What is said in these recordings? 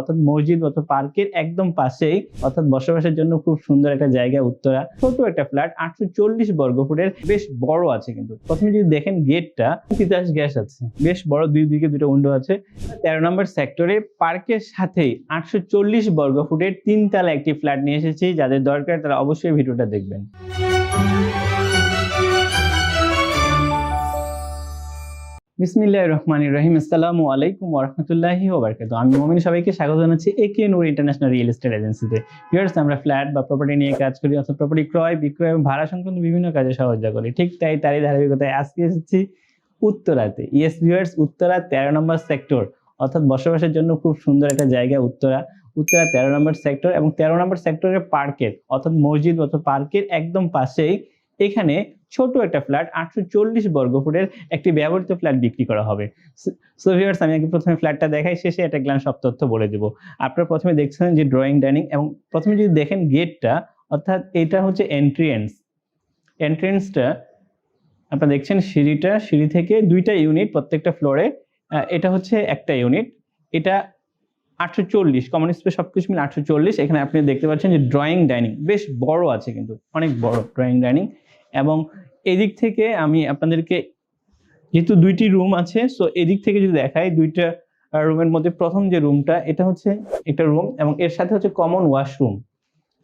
অর্থাৎ মসজিদ অথবা পার্কের একদম পাশেই, অর্থাৎ বসবাসের জন্য খুব সুন্দর একটা জায়গা উত্তরা। ছোট একটা ফ্ল্যাট আটশো চল্লিশ বর্গ ফুটের, বেশ বড় আছে কিন্তু। প্রথমে যদি দেখেন গেটটা তিতাস গ্যাস আছে। বেশ বড় দুই দিকে দুটো উইন্ডো আছে। তেরো নম্বর সেক্টরে পার্কের সাথেই আটশো চল্লিশ বর্গ ফুটের তিনতলা একটি ফ্ল্যাট নিয়ে এসেছি। যাদের দরকার তারা অবশ্যই ভিডিওটা দেখবেন। বিসমিল্লাহ রহমান রহিম। আসসালামু আলাইকুম ওরহমতুল্লাহি ওবরকাত আমি মমিন, সবাইকে স্বাগত জানাচ্ছি AK Noor international real estate এজেন্সিতে। ভিউয়ার্স, আমরা ফ্ল্যাট বা প্রপার্টি নিয়ে কাজ করি, অর্থাৎ প্রপার্টি ক্রয়, বিক্রয় এবং ভাড়া সংক্রান্ত বিভিন্ন কাজে সহযোগিতা করি। ঠিক তাই তারই ধারাবাহিকতায় আজকে এসেছি উত্তরাতে। ইয়েস ভিউয়ার্স উত্তরা তেরো নম্বর সেক্টর। অর্থাৎ বসবাসের জন্য খুব সুন্দর একটা জায়গা উত্তরা। উত্তরা তেরো নম্বর সেক্টর এবং তেরো নম্বর সেক্টরের পার্কের অর্থাৎ মসজিদ অর্থাৎ পার্কের একদম পাশেই এখানে ছোট একটা ফ্ল্যাট আটশো চল্লিশ বর্গ ফুটের একটি ব্যবহৃত ফ্ল্যাট বিক্রি করা হবে। সো ভিউয়ার্স আমি আগে প্রথমে ফ্ল্যাটটা দেখাই, শেষে একটা গ্লান সব তথ্য বলে দেবো। আপনারা প্রথমে দেখছেন যে ড্রয়িং ডাইনিং এবং প্রথমে যদি দেখেন গেটটা অর্থাৎ এটা হচ্ছে এন্ট্রিয়েন্স এন্ট্রেন্সটা আপনারা দেখছেন সিঁড়িটা, সিঁড়ি থেকে দুইটা ইউনিট প্রত্যেকটা ফ্লোরে এটা হচ্ছে একটা ইউনিট এটা আটশো চল্লিশ কমন স্পেস সব কিছু মিলে আটশো চল্লিশ। এখানে আপনি দেখতে পাচ্ছেন যে ড্রয়িং ডাইনিং বেশ বড় আছে কিন্তু, অনেক বড় ড্রয়িং ডাইনিং এবং এদিক থেকে আমি আপনাদেরকে, যেহেতু দুইটি রুম আছে সো এদিক থেকে যদি দেখাই, দুইটা রুমের মধ্যে প্রথম যে রুমটা এটা হচ্ছে একটা রুম এবং এর সাথে হচ্ছে কমন ওয়াশরুম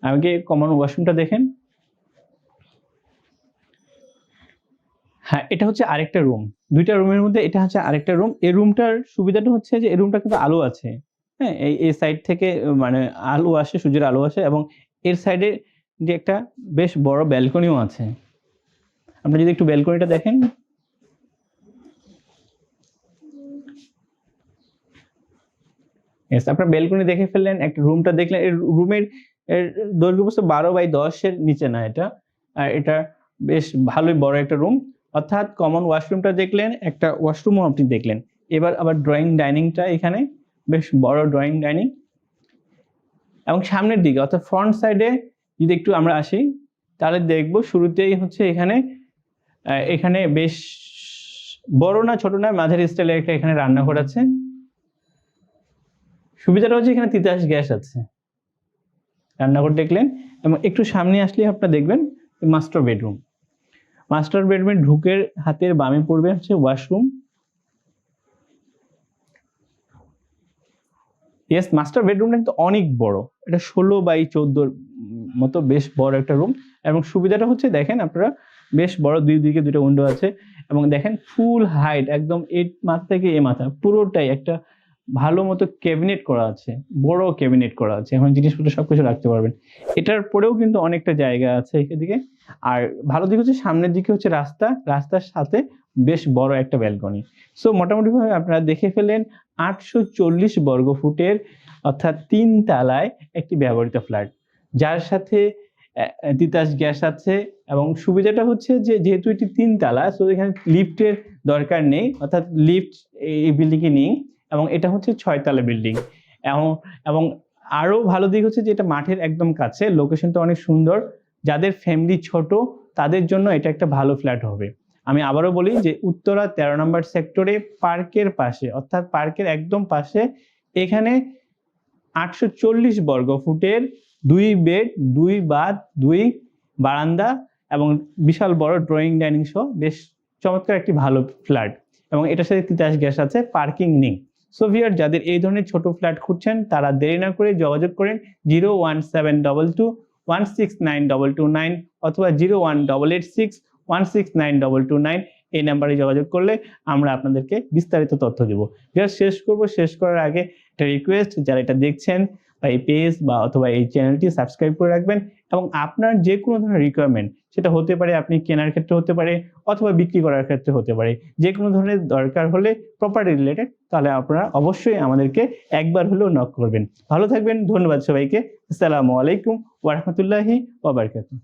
আমাকে কমন ওয়াশরুমটা দেখেন। হ্যাঁ এটা হচ্ছে আরেকটা রুম দুইটা রুমের মধ্যে এটা হচ্ছে আরেকটা রুম এই রুমটার সুবিধাটা হচ্ছে যে, এই রুমটা কিন্তু আলো আছে। হ্যাঁ এই এই সাইড থেকে মানে আলো আসে, সূর্যের আলো আসে এবং এর সাইডে যে একটা বেশ বড় ব্যালকনিও আছে। আপনি যদি একটু ব্যালকনিটা দেখেন। আপনার ব্যালকনি দেখে ফেললেন, একটা রুমটা দেখলেন। রুমের দৈর্ঘ্য প্রস্থ বারো বাই দশের নিচে না এটা। আর এটা বেশ ভালোই বড় একটা রুম। অর্থাৎ কমন ওয়াশরুমটা দেখলেন, একটা ওয়াশরুমও আপনি দেখলেন। এবার আবার ড্রয়িং ডাইনিংটা এখানে, বেশ বড় ড্রয়িং ডাইনিং। এবং সামনের দিকে, অর্থাৎ ফ্রন্ট সাইডে যদি একটু আমরা আসি, তাহলে দেখব শুরুতেই হচ্ছে এখানে এখানে বেশ বড় না, ছোট না, মাঝারি স্টাইলের একটা এখানে রান্নাঘর আছে। সুবিধাটা হচ্ছে এখানে তিতাস গ্যাস আছে। রান্নাঘর দেখলেন এবং একটু সামনে আসলে আপনারা দেখবেন মাস্টার বেডরুম মাস্টার বেডরুমে ঢুকের হাতের বামে পড়বে হচ্ছে ওয়াশরুম ইয়েস মাস্টার বেডরুমটা কিন্তু অনেক বড়। এটা ষোলো বাই চোদ্দোর মতো বেশ বড় একটা রুম এবং সুবিধাটা হচ্ছে দেখেন আপনারা বেশ বড় দুই দিকে দুটো উইন্ডো আছে। এবং দেখেন ফুল হাইট, একদম এ মাথা থেকে এ মাথা, পুরোটাই একটা ভালো মতো ক্যাবিনেট করা আছে, বড় ক্যাবিনেট করা আছে। এখন জিনিসপত্র সবকিছু রাখতে পারবেন। এটার পরেও কিন্তু অনেকটা জায়গা আছে এদিকে। আর ভালো দিক হচ্ছে সামনের দিকে হচ্ছে রাস্তা। রাস্তার সাথে বেশ বড় একটা ব্যালকনি। সো মোটামুটিভাবে আপনারা দেখে ফেলেন আটশো চল্লিশ বর্গ ফুটের অর্থাৎ তিন তালায় একটি ব্যবহৃত ফ্ল্যাট। যার সাথে তিতাস গ্যাস আছে এবং সুবিধাটা হচ্ছে যে যেহেতু এটি তিন তালা সো এখানে লিফটের দরকার নেই, অর্থাৎ লিফট এই বিল্ডিংয়ে নেই এবং এটা হচ্ছে ছয়তলা বিল্ডিং এবং এবং আরও ভালো দিক হচ্ছে যে এটা মাঠের একদম কাছে লোকেশনটা অনেক সুন্দর। যাদের ফ্যামিলি ছোট, তাদের জন্য এটা একটা ভালো ফ্ল্যাট হবে। আমি আবারও বলি যে উত্তরা তেরো নম্বর সেক্টরে পার্কের পাশে, অর্থাৎ পার্কের একদম পাশে, এখানে আটশো চল্লিশ বর্গ ফুটের দুই বেড, দুই বাথ, দুই বারান্দা এবং বিশাল বড় ড্রয়িং ডাইনিং সহ বেশ চমৎকার একটি ভালো ফ্ল্যাট এবং এটার সাথে তিতাস গ্যাস আছে, পার্কিং নেই। সো ভিয়ার যাদের এই ধরনের ছোট ফ্ল্যাট খুঁজছেন, তারা দেরি না করে যোগাযোগ করেন zero one seven double two one six nine double two nine অথবা zero one double eight six one six nine double two nine এই নাম্বারে যোগাযোগ করলে আমরা আপনাদেরকে বিস্তারিত তথ্য দেবো। ভিউয়ার শেষ করব। শেষ করার আগে একটা রিকোয়েস্ট যারা এটা দেখছেন বা এই পেজ বা অথবা এই চ্যানেলটি সাবস্ক্রাইব করে রাখবেন এবং আপনার যে কোনো ধরনের রিকোয়ারমেন্ট সেটা হতে পারে আপনি কেনার ক্ষেত্রে হতে পারে অথবা বিক্রি করার ক্ষেত্রে হতে পারে যে কোনো ধরনের দরকার হলে প্রপার্টি রিলেটেড তাহলে আপনারা অবশ্যই আমাদেরকে একবার হলেও নক করবেন। ভালো থাকবেন, ধন্যবাদ সবাইকে। আসসালামু আলাইকুম ওরহমতুল্লাহি ওবরকাতুহ